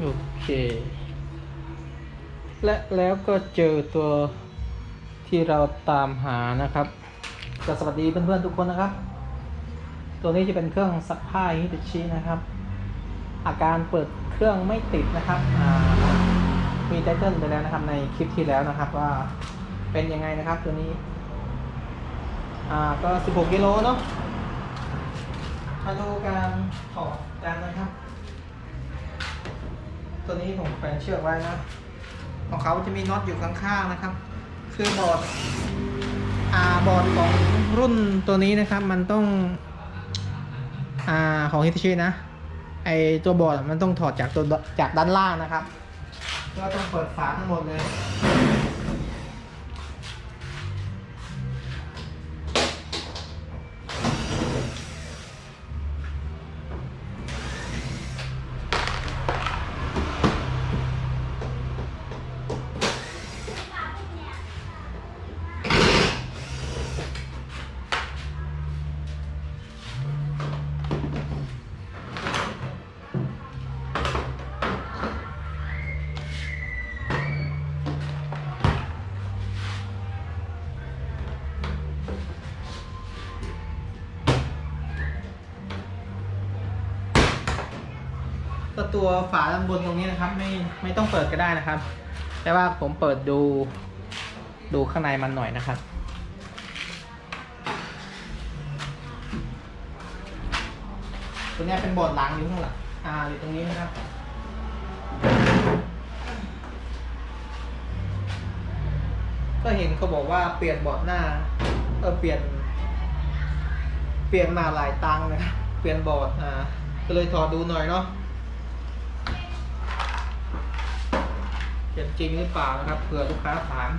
โอเค และแล้วก็เจอตัวที่เราตามหานะครับก็สวัสดีเพื่อนๆทุกคนนะครับ ตัวนี้จะเป็นเครื่องซักผ้าฮิตาชินะครับ อาการเปิดเครื่องไม่ติดนะครับมีไตเติ้ลไปแล้วนะครับในคลิปที่แล้วนะครับว่าเป็นยังไงนะครับตัวนี้ อ่าก็ 16 กิโลเนาะมาดูการถอดกันนะครับ ตัวนี้ผมแขวนเชือกไว้นะ ของเขาจะมีน็อตอยู่ข้างๆนะครับ คือบอร์ดอ่าบอร์ดของรุ่นตัวนี้นะครับ มันต้องอ่าของฮิตชินะไอตัวบอร์ดมันต้องถอดจากตัวจากด้านล่างนะครับ ก็ต้องเปิดฝาทั้งหมดเลย ตัวฝาด้านบนตรงนี้นะครับ ไม่ไม่ต้องเปิดก็ได้นะครับ แต่ว่าผมเปิดดูดูข้างในมันหน่อยนะครับ ตัวนี้เป็นบอร์ดหลังอยู่ข้างหลังอ่าอยู่ตรงนี้นะครับก็เห็นเขาบอกว่าเปลี่ยนบอร์ดหน้าเออเปลี่ยน เปลี่ยนมาหลายตังค์นะครับเปลี่ยนบอร์ดอ่าก็เลยถอดดูหน่อยเนาะ เป็นจริงหรือเปล่านะครับเผื่อลูกค้าถาม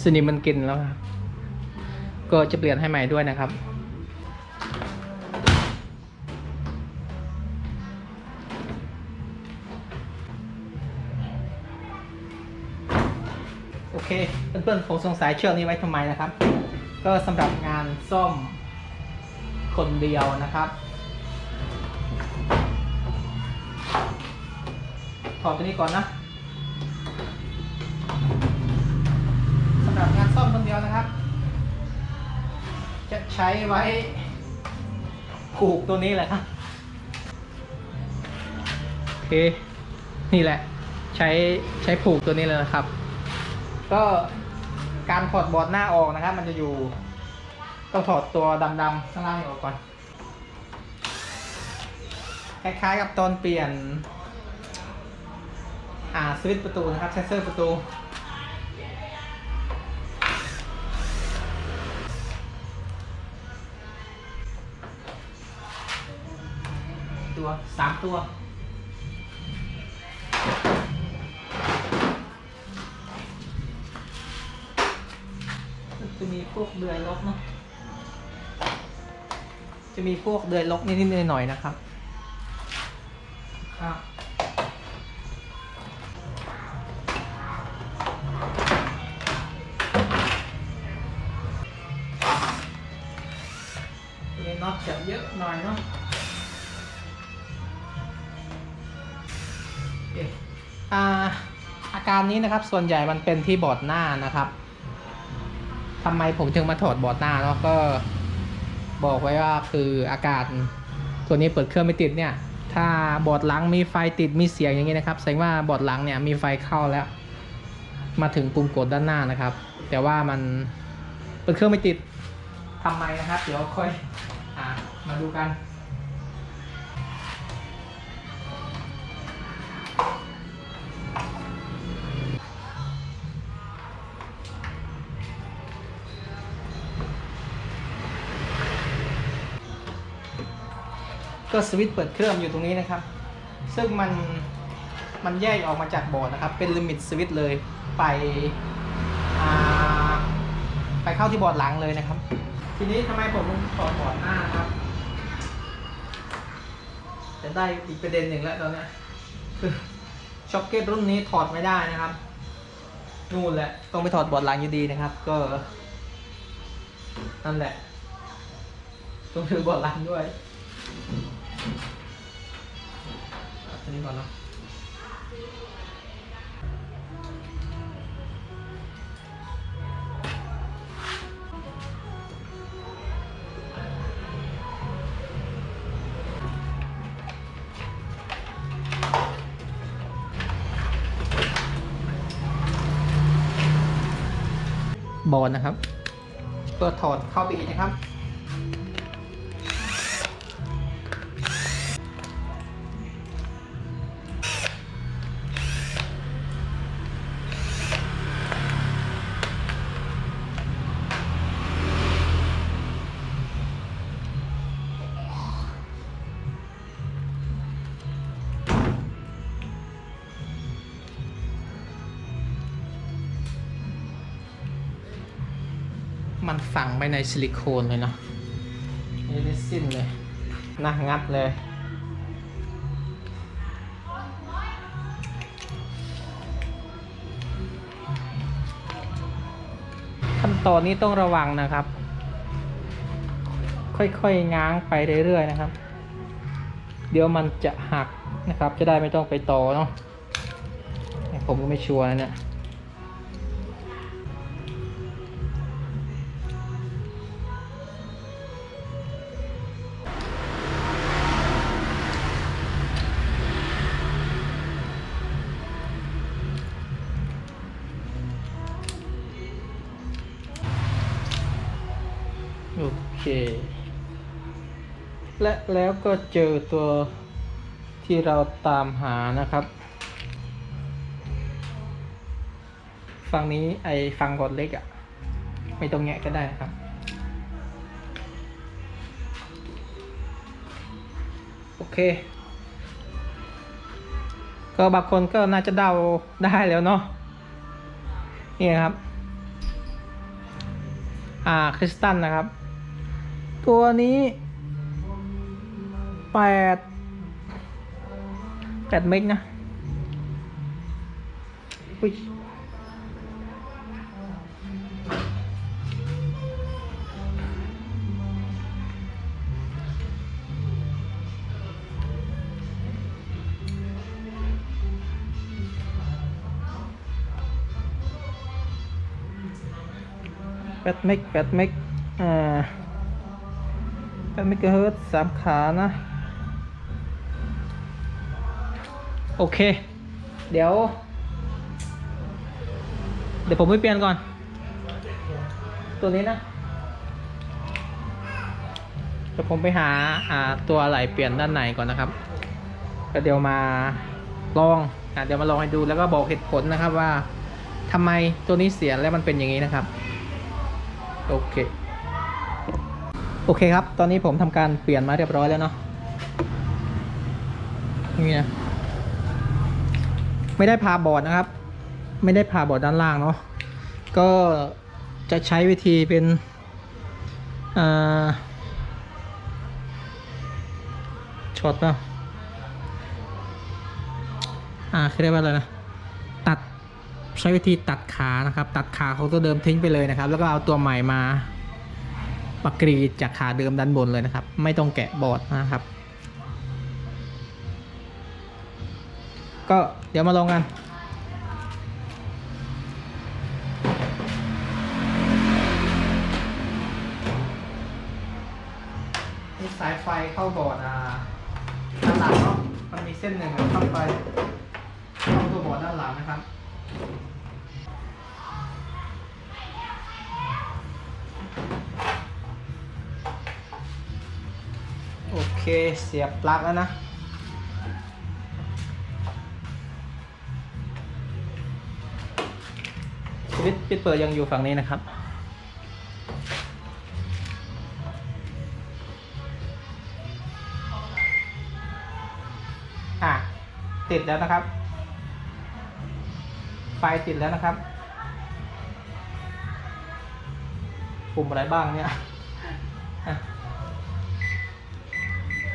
สนิมมันกินแล้วครับ ก็จะเปลี่ยนให้ใหม่ด้วยนะครับ โอเค เพื่อนๆผมสงสัยเชือกนี้ไว้ทำไมนะครับ ก็สำหรับงานซ่อมคนเดียวนะครับถอดตัวนี้ก่อนนะับงานซ่อมคนเดียวนะครับ จะใช้ไว้ผูกตัวนี้แหละครับโอเคนี่แหละ ใช้ใช้ผูกตัวนี้เลยนะครับ ก็การถอดบอร์ดหน้าออกนะครับ มันจะอยู่ต้องถอดตัวดำๆข้างล่างออกก่อนคล้ายๆกับตอนเปลี่ยน อ่าสวิตประตูนะครับเซนเซอร์ประตู ตัวสามตัวจะมีพวกเดือยลกเนาะจะมีพวกเดือยลกนิดๆหน่อยๆนะครับครับน็อตจับเยอะหน่อยเนาะ อาอาการนี้นะครับส่วนใหญ่มันเป็นที่บอดหน้านะครับทำไมผมถึงมาถอดบอดหน้าเนาะก็บอกไว้ว่าคืออากาศตัวนี้เปิดเครื่องไม่ติดเนี่ย ถ้าบอดหลังมีไฟติดมีเสียงอย่างนี้นะครับแสดงว่าบอดหลังเนี่ยมีไฟเข้าแล้ว มาถึงปุ่มกดด้านหน้านะครับ แต่ว่ามันเปิดเครื่องไม่ติดทำไมนะครับ เดี๋ยวค่อยอมาดูกัน ก็สวิตช์เปิดเครื่องอยู่ตรงนี้นะครับ ซึ่งมันมันแยกออกมาจากบอร์ดนะครับ เป็นลิมิตสวิตช์เลยไปไปเข้าที่บอร์ดหลังเลยนะครับ ทีนี้ทำไมผมถอดบอร์ดหน้านะครับจะได้อีกประเด็นหนึ่งแล้วตอนนี้คือช็อคเก็ตรุ่นนี้ถอดไม่ได้นะครับนู่นแหละต้องไปถอดบอร์ดหลังอยู่ดีนะครับ ก็นั่นแหละต้องถือบอร์ดหลังด้วย อันนี้ก่อนเนาะบอลนะครับ ก็ถอดเข้าไปอีกนะครับ ไปในซิลิโคนเลยนะนี่ได้สิ้นเลยนะงัดเลยขั้นตอนนี้ต้องระวังนะครับ ค่อยๆง้างไปเรื่อยๆนะครับ เดี๋ยวมันจะหักนะครับ จะได้ไม่ต้องไปต่อเนาะผมก็ไม่ชัวร์นะเนี่ย แล้วก็เจอตัวที่เราตามหานะครับ ฝั่งนี้ไอฝั่งกดเล็กอะ่ะ ไม่ต้องแงะก็ได้นะครับ โอเค ก็บางคนก็น่าจะเดาได้แล้วเนาะนี่ครับ อ่าคริสตัลนะครับ ตัวนี้ แปดแปดเมกนะอุ้ยแปดเมกแปดเมกอ่าแปดเมกะเฮิร์ตสามขานะ โอเค เดี๋ยว เดี๋ยวผมไปเปลี่ยนก่อน ตัวนี้นะเดี๋ยวผมไปหาอ่าตัวอะไรเปลี่ยนด้านในก่อนนะครับก็เดี๋ยวมาลองอะเดี๋ยวมาลองให้ดูแล้วก็บอกเหตุผลนะครับว่าทำไมตัวนี้เสียแล้วมันเป็นอย่างนี้นะครับ โอเค โอเคครับ ตอนนี้ผมทำการเปลี่ยนมาเรียบร้อยแล้วเนาะนี่นะ ไม่ได้พาบอร์ดนะครับ ไม่ได้พาบอร์ดด้านล่างเนาะก็จะใช้วิธีเป็นอ่าช็อตเนาะอ่าคือเรียกว่าอะไรนะตัดใช้วิธีตัดขานะครับ ตัดขาของตัวเดิมทิ้งไปเลยนะครับ แล้วก็เอาตัวใหม่มาปกรีดจากขาเดิมด้านบนเลยนะครับ ไม่ต้องแกะบอร์ดนะครับ ก็เดี๋ยวมาลองกันนี่สายไฟเข้าบอร์ดอ่าด้านหลังเนาะมันมีเส้นหนึ่งเข้าไปเข้าตัวบอร์ดด้านหลังนะครับโอเคเสียบปลั๊กแล้วนะ สวิตปิดเปิดยังอยู่ฝั่งนี้นะครับ อะ ติดแล้วนะครับ ไฟติดแล้วนะครับ ปุ่มอะไรบ้างเนี่ย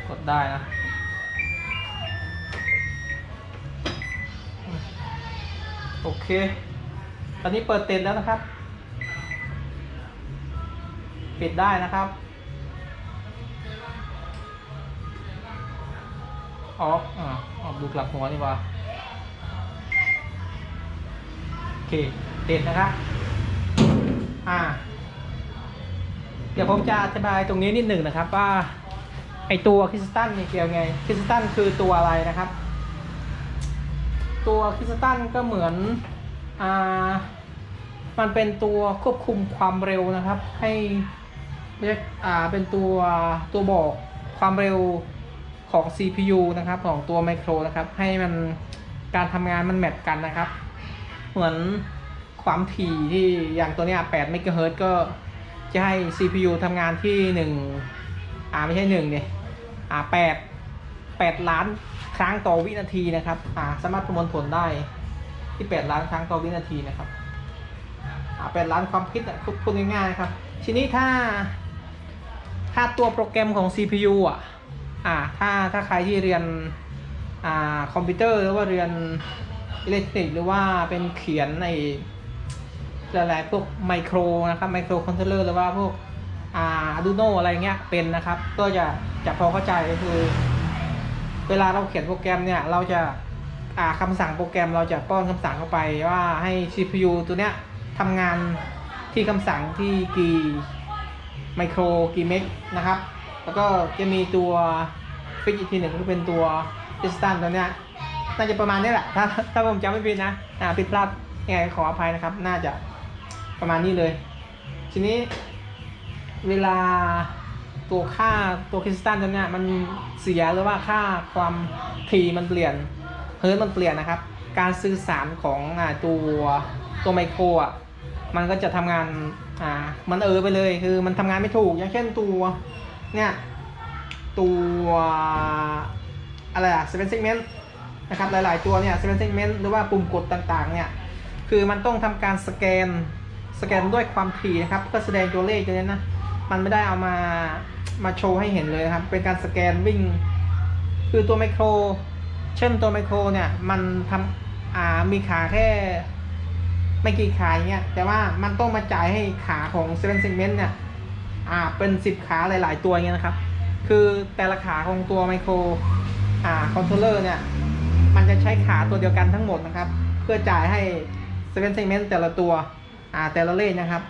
กดได้นะโอเค ตอนนี้เปิดเติดแล้วนะครับ ปิดได้นะครับ ออฟอ่าออกดูกลับหัวนี่ว่าโอเค เติดนะครับ อ่า เดี๋ยวผมจะอธิบายตรงนี้นิดหนึ่งนะครับว่าไอตัวคริสตัลเนี่ยเกี่ยวไงคริสตัลคือตัวอะไรนะครับ ตัวคริสตัลก็เหมือน อ่ามันเป็นตัวควบคุมความเร็วนะครับ ให้เรียกอ่าเป็นตัวตัวบอกความเร็วของ CPU นะครับของตัวไมโครนะครับ ให้มันการทำงานมันแมทกันนะครับ เหมือนความถี่ที่อย่างตัวนี้ย8 MHz ก็จะให้ CPU ทำงานที่ 1 อ่าไม่ใช่1เนี่ยอ่า8 8 ล้านครั้งต่อวินาทีนะครับ อ่าสามารถประมวลผลได้ ที่ 8 ล้านครั้งต่อวินาทีนะครับ8ล้านความคิดอะพูดง่ายๆนะครับ ทีนี้ถ้า ถ้าตัวโปรแกรมของ CPU อะอ่าถ้าถ้าใครที่เรียนอ่าคอมพิวเตอร์หรือว่าเรียนอิเล็กทรอนิกส์หรือว่าเป็นเขียนในหลายๆพวกไมโครนะครับไมโครคอนโทรลเลอร์หรือว่าพวกอ่า Arduino อะไรเงี้ยเป็นนะครับ ก็จะจะพอเข้าใจก็คือ เวลาเราเขียนโปรแกรมเนี่ยเราจะ คำสั่งโปรแกรมเราจะป้อนคำสั่งเข้าไปว่าให้ CPU ตัวเนี้ยทำงานที่คำสั่งที่กี่ไมโครกี่เมกนะครับ แล้วก็จะมีตัวฟิกอีกทีหนึ่งก็เป็นตัวดิสตันตัวเนี้ยน่าจะประมาณนี้แหละ ถ้าถ้าผมจำไม่ผิดนะอ่าผิดพลาดยังไงขออภัยนะครับ น่าจะประมาณนี้เลย ทีนี้เวลาตัวค่าตัวคริสตัลตัวเนี้ยมันเสียหรือว่าค่าความถี่มันเปลี่ยน เฮิร์ตมันเปลี่ยนนะครับ การสื่อสารของอตัวตัวไมโครอะมันก็จะทำงานอ่ามันเออไปเลยคือมันทำงานไม่ถูก อย่างเช่นตัวเนี่ยตัวอะไรอะ seven segment นะครับหลาย ๆ ตัวเนี่ย seven segment หรือว่าปุ่มกดต่าง ๆ เนี่ยคือมันต้องทำการสแกนสแกนด้วยความถี่นะครับก็แสดงตัวเลขตัวนี้นะมันไม่ได้เอามามาโชว์ให้เห็นเลยนะครับ เป็นการสแกนวิ่ง คือตัวไมโคร เช่นตัวไมโครเนี่ยมันทำอ่ามีขาแค่ไม่กี่ขาอย่างเงี้ยแต่ว่ามันต้องมาจ่ายให้ขาของ seven segment เนี่ยอ่าเป็นสิบขาหลาย ๆ ตัวอย่างเงี้ยนะครับ คือแต่ละขาของตัวไมโครอ่าคอนโทรลเลอร์เนี่ยมันจะใช้ขาตัวเดียวกันทั้งหมดนะครับ เพื่อจ่ายให้ seven segment แต่ละตัวอ่าแต่ละเลขนะครับ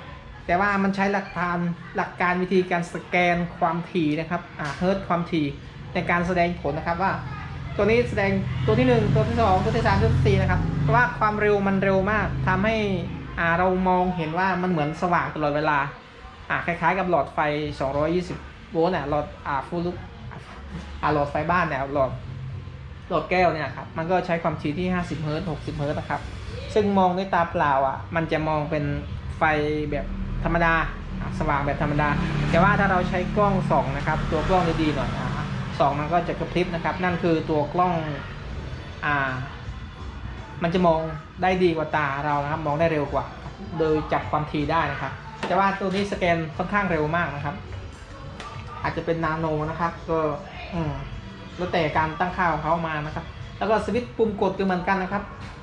แต่ว่ามันใช้หลักการหลักการวิธีการสแกนความถี่นะครับอ่าเฮิร์ตความถี่ในการแสดงผลนะครับว่า ตัวนี้แสดงตัวที่ 1 ตัวที่ 2 ตัวที่3ตัวที่ 4 นะครับ เพราะว่าความเร็วมันเร็วมากทำให้อ่าเรามองเห็นว่ามันเหมือนสว่างตลอดเวลาอ่าคล้ายๆกับหลอดไฟ 220 โวลต์เนี่ยหลอดอ่าฟูลุกอ่าหลอดไฟบ้านเนี่ยหลอดหลอดแก้วเนี่ยครับมันก็ใช้ความถี่ที่ 50 เฮิรตซ์60 เฮิรตซ์นะครับ ซึ่งมองด้วยตาเปล่าอะ มันจะมองเป็นไฟแบบธรรมดาสว่างแบบธรรมดา แต่ว่าถ้าเราใช้กล้องส่องนะครับ ตัวกล้องดีๆหน่อยอะ สองมันก็จะกระพริบนะครับ นั่นคือตัวกล้องอ่า มันจะมองได้ดีกว่าตาเรานะครับ มองได้เร็วกว่า โดยจับความถี่ได้นะครับ แต่ว่าตัวนี้สแกนค่อนข้างเร็วมากนะครับ อาจจะเป็นนาโนนะครับ ก็อืมแล้วแต่การตั้งค่าของเขามานะครับ แล้วก็สวิตช์ปุ่มกดก็เหมือนกันนะครับ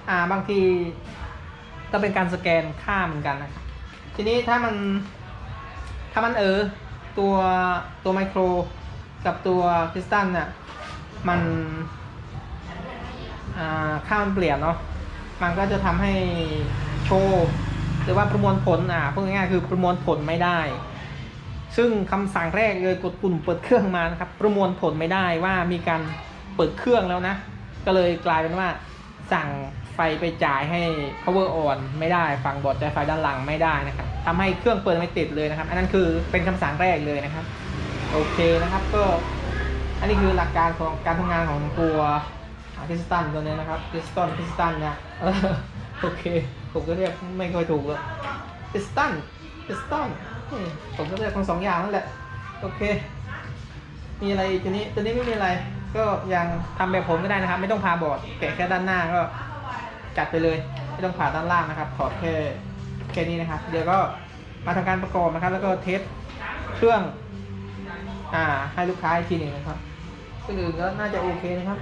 อ่าบางทีก็เป็นการสแกนค่าเหมือนกันนะครับ ทีนี้ถ้ามันถ้ามันเออตัวตัวไมโคร กับตัวคริสตัลเนี่ยมันอ่าค่ามันเปลี่ยนเนาะมันก็จะทำให้โชว์หรือว่าประมวลผลอ่าพูดง่ายๆคือประมวลผลไม่ได้ ซึ่งคำสั่งแรกเลยกดปุ่มเปิดเครื่องมานะครับ ประมวลผลไม่ได้ว่ามีการเปิดเครื่องแล้วนะ ก็เลยกลายเป็นว่าสั่งไฟไปจ่ายให้ power on ไม่ได้ฝั่งบอร์ดจ่ายไฟด้านหลังไม่ได้นะครับทำให้เครื่องเปิดไม่ติดเลยนะครับ อันนั้นคือเป็นคำสั่งแรกเลยนะครับ โอเคนะครับก็อันนี้คือหลักการของการทำงานของตัวพิสตันตัวนี้นะครับพิสตันพิสตันเนี่ยโอเคผมก็เรียกไม่ค่อยถูกเลยพิสตันพิสตันผมก็เรียกทั้งสองอย่างนั่นแหละโอเค มีอะไรอีกตัวนี้ตัวนี้ไม่มีอะไร ก็ยังทำแบบผมก็ได้นะครับ ไม่ต้องพาบอร์ดแกะแค่ด้านหน้าก็จัดไปเลย ไม่ต้องผ่าด้านล่างนะครับถอดแค่แค่นี้นะครับ เดี๋ยวก็มาทำการประกอบนะครับ แล้วก็เทสเครื่อง อ่าให้ลูกค้าอีกทีหนึ่งนะครับซึ่งอื่นก็น่าจะโอเคนะครับ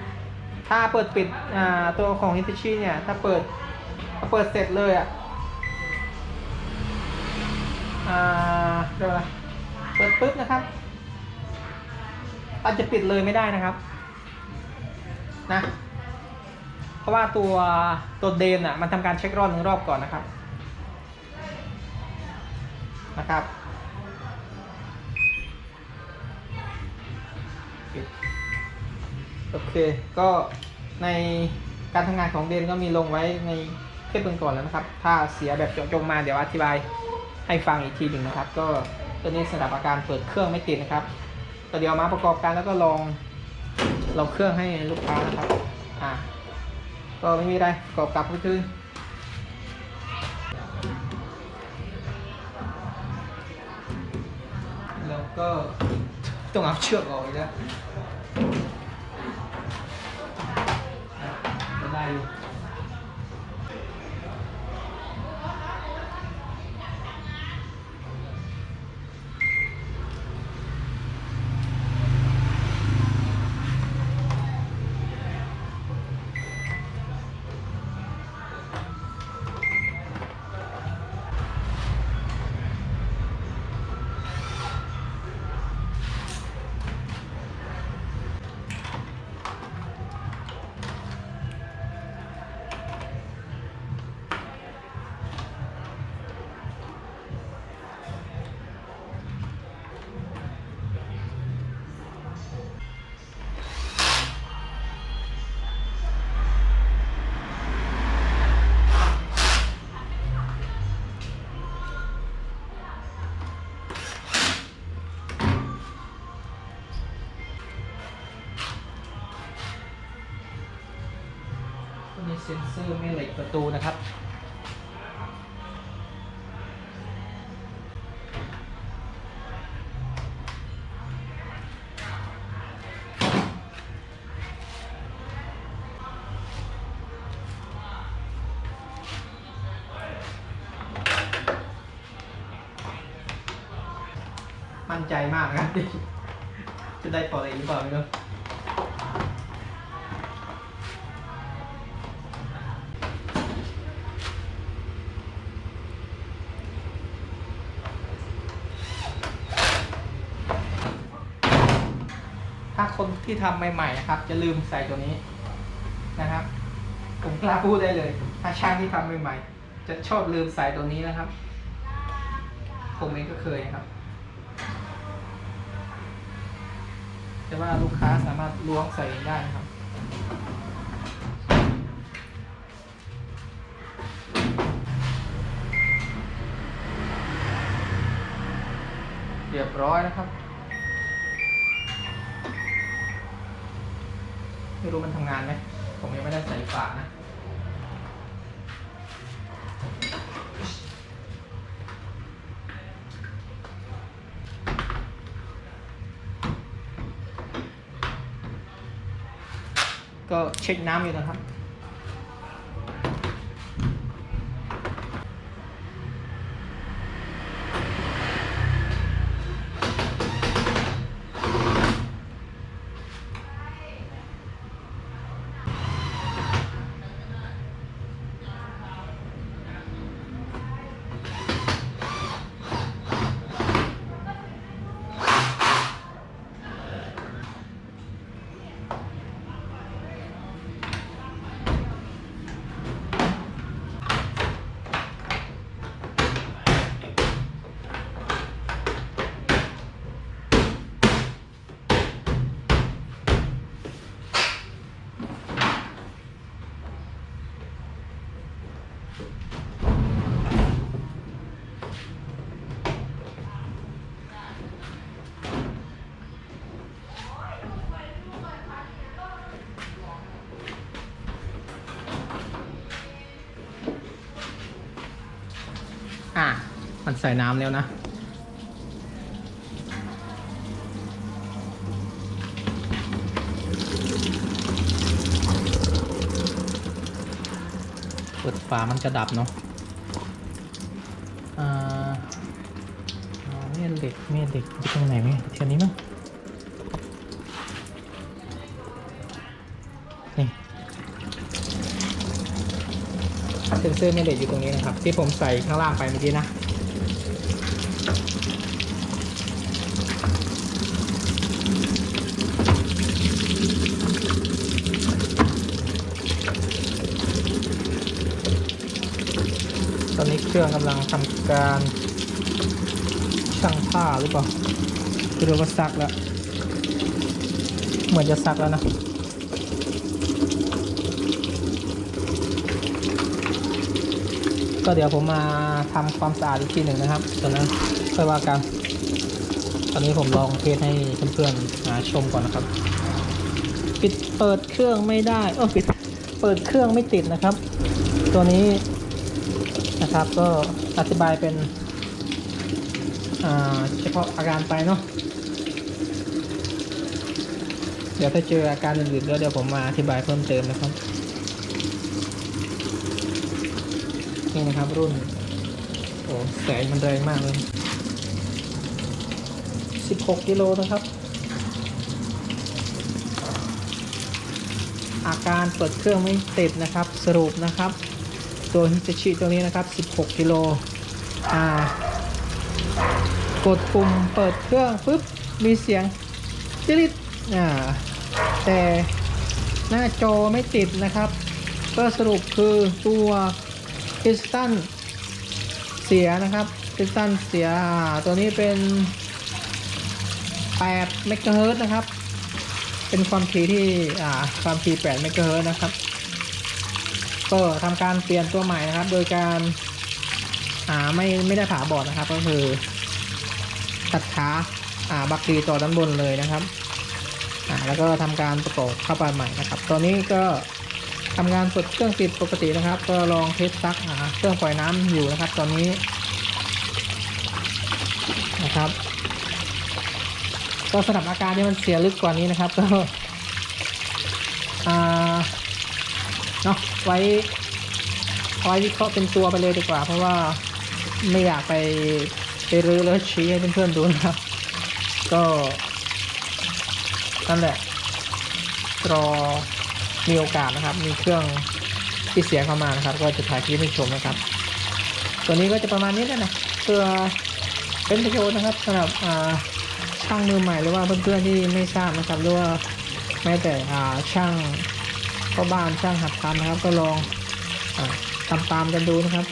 ถ้าเปิดปิดอ่าตัวของ h i t a c h i เนี่ยถ้าเปิดเปิดเสร็จเลยอะอ่าเดี๋ยวนะเปิดปุ๊บนะครับอาจจะปิดเลยไม่ได้นะครับนะเพราะว่าตัวตัวเดนอะมันทำการเช็ครอบหนึ่งรอบก่อนนะครับนะครับ โอเค ก็ในการทำงานของเดนก็มีลงไว้ในคลิปก่อนแล้วนะครับ ถ้าเสียแบบเจาะจงมาเดี๋ยวอธิบายให้ฟังอีกทีหนึ่งนะครับ ก็ตัวนี้สำหรับอาการเปิดเครื่องไม่ติดนะครับก็เดียวมาประกอบกันแล้วก็ลองลองเครื่องให้ลูกค้านะครับ อ่า ก็ไม่มีอะไรประกอบกลับไปคืนแล้วก็ต้องเอาเชือกออกอีกแล้ว ก็ไซ็นเซอร์แม่เหล็กประตูนะครับมั่นใจมากนะครับจะได้ต่ออะไรหรือเปล่าไม่รู้ ที่ทำใหม่ๆนะครับ จะลืมใส่ตัวนี้นะครับ ผมกล้าพูดได้เลย ถ้าช่างที่ทำใหม่ๆจะชอบลืมใส่ตัวนี้นะครับ ผมเองก็เคยครับ แต่ว่าลูกค้าสามารถล้วงใส่ได้ครับเรียบร้อยนะครับ ไม่รู้มันทำงานไหมผมยังไม่ได้ใส่ฝานะก็เช็คน้ำอยู่นะครับ ใส่น้ำแล้วนะ เปิดฝามันจะดับเนาะอ่อเมียเหล็กเมียเหล็กอยู่ตรงไหนไหมเทียนนี้มั้งนี่เซนเซอร์เมียเหล็กอยู่ตรงนี้นะครับ ที่ผมใส่ข้างล่างไปเมื่อกี้นะ เครื่องกำลังทำการช่างผ้าหรือเปล่าคือเราก็ซักแล้ว เหมือนจะซักแล้วนะก็เดี๋ยวผมมาทำความสะอาดอีกทีหนึ่งนะครับตอนนั้นค่อยว่ากัน ตอนนี้ผมลองเทสให้เพื่อนๆมาชมก่อนนะครับ ปิดเปิดเครื่องไม่ได้ เออปิดเปิดเครื่องไม่ติดนะครับ ตัวนี้ นะครับ ก็อธิบายเป็นเฉพาะอาการไปเนาะเดี๋ยวถ้าเจออาการอื่นๆแล้วเดี๋ยวผมมาอธิบายเพิ่มเติมนะครับนี่นะครับรุ่นโอ้แสงมันแรงมากเลย16กิโลนะครับ อาการเปิดเครื่องไม่ติดนะครับ สรุปนะครับ ตัวฮิตาชิตัวนี้นะครับ 16 กิโลอ่ากดปุ่มเปิดเครื่องปุ๊บมีเสียงจิริดอ่าแต่หน้าจอไม่ติดนะครับ ก็สรุปคือตัวคริสตัลเสียนะครับคริสตัลเสียตัวนี้เป็น8เมกะเฮิร์ตนะครับ เป็นความถี่ที่อ่าความถี่8เมกะเฮิร์ตนะครับ ก็ทำการเปลี่ยนตัวใหม่นะครับ โดยการอ่าไม่ไม่ได้ผ่าบอดนะครับ ก็คือ ตัดขาอ่าบักกีต่อด้านบนเลยนะครับอ่าแล้วก็ทำการประกอบเข้าไปใหม่นะครับ ตอนนี้ก็ทำงานเปิดเครื่องติดปกตินะครับ ก็ลองเทสซักอ่าเครื่องปล่อยน้ำอยู่นะครับ ตอนนี้นะครับ ก็สำหรับอาการที่มันเสียลึกกว่านี้นะครับ ก็อ่า เนาะไว้ไว้วิเคราะห์เป็นตัวไปเลยดีกว่า เพราะว่าไม่อยากไปไปรื้อแล้วชี้ให้เพื่อนๆดูนะครับ ก็นั่นแหละรอมีโอกาสนะครับ มีเครื่องที่เสียเข้ามานะครับ ก็จะถ่ายคลิปให้ชมนะครับ ตัวนี้ก็จะประมาณนี้แหละนะเพื่อเป็นประโยชน์นะครับสำหรับช่างมือใหม่หรือว่าเพื่อนๆที่ไม่ทราบนะครับหรือว่าแม้แต่ช่าง พ่อบ้านช่างหัดทำนะครับ ก็ลองอาทำตามกันดูนะครับ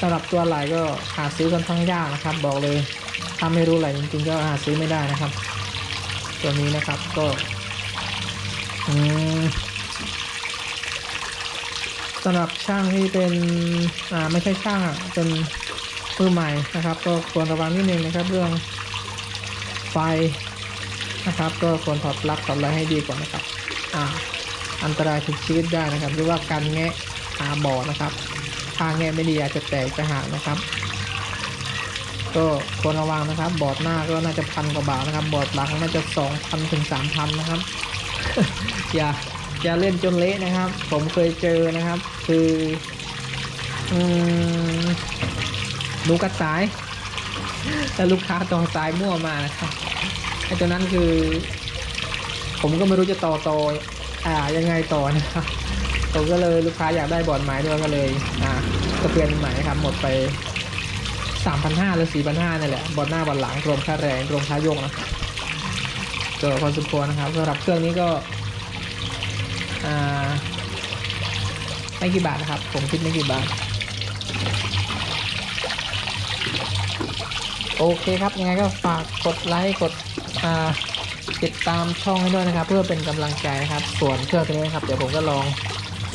สำหรับตัวไหลก็หาซื้อกันทั้งยากนะครับ บอกเลยถ้าไม่รู้ไหลจริงๆก็หาซื้อไม่ได้นะครับ ตัวนี้นะครับก็สำหรับช่างที่เป็นอ่าไม่ใช่ช่างอะเป็นมือใหม่นะครับ ก็ควรระวังนิดนึงนะครับ เรื่องไฟนะครับ ก็ควรถอดปลั๊กถอดอะไรให้ดีก่อนนะครับ อ่า อันตรายถึงชีวิตได้นะครับ หรือว่าการแงะหาบอนะครับ ถ้าแงะไม่ดีอาจจะแตกจะหักนะครับ ก็ควรระวังนะครับ บอดหน้าก็น่าจะพันกว่าบาทนะครับ บอดหลังน่าจะสองพันถึงสามพันนะครับ อย่าอย่าเล่นจนเละนะครับ ผมเคยเจอนะครับ คืออืมหนูกัดสายแต่ลูกค้าต่อสายมั่วมานะครับไอ้ตัวนั้นคือ ผมก็ไม่รู้จะต่อต่อ อ่ายังไงต่อนะครับผมก็เลยลูกค้าอยากได้บอร์ดไม้ด้วยก็เลยอ่าก็เปลี่ยนใหม่ครับหมดไปสามพันห้าหรือสี่พันห้านี่แหละบอร์ดหน้าบอร์ดหลังรวมค่าแรงรวมค่าโยกนะก็พอสมควรนะครับสำหรับเครื่องนี้ก็อ่าไม่กี่บาทนะครับ ผมคิดไม่กี่บาท โอเคครับยังไงก็ฝากกดไลค์กดอ่า ติดตามช่องให้ด้วยนะครับ เพื่อเป็นกำลังใจนะครับ ส่วนเครื่องตัวนี้นะครับ เดี๋ยวผมก็ลอง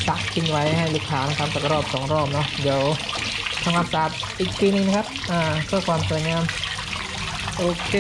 ซักทิ้งไว้ให้ลูกค้านะครับสักรอบสองรอบเนาะเดี๋ยวทำความสะอาดอีกทีนึงนะครับ อ่าเพื่อความสวยงามโอเค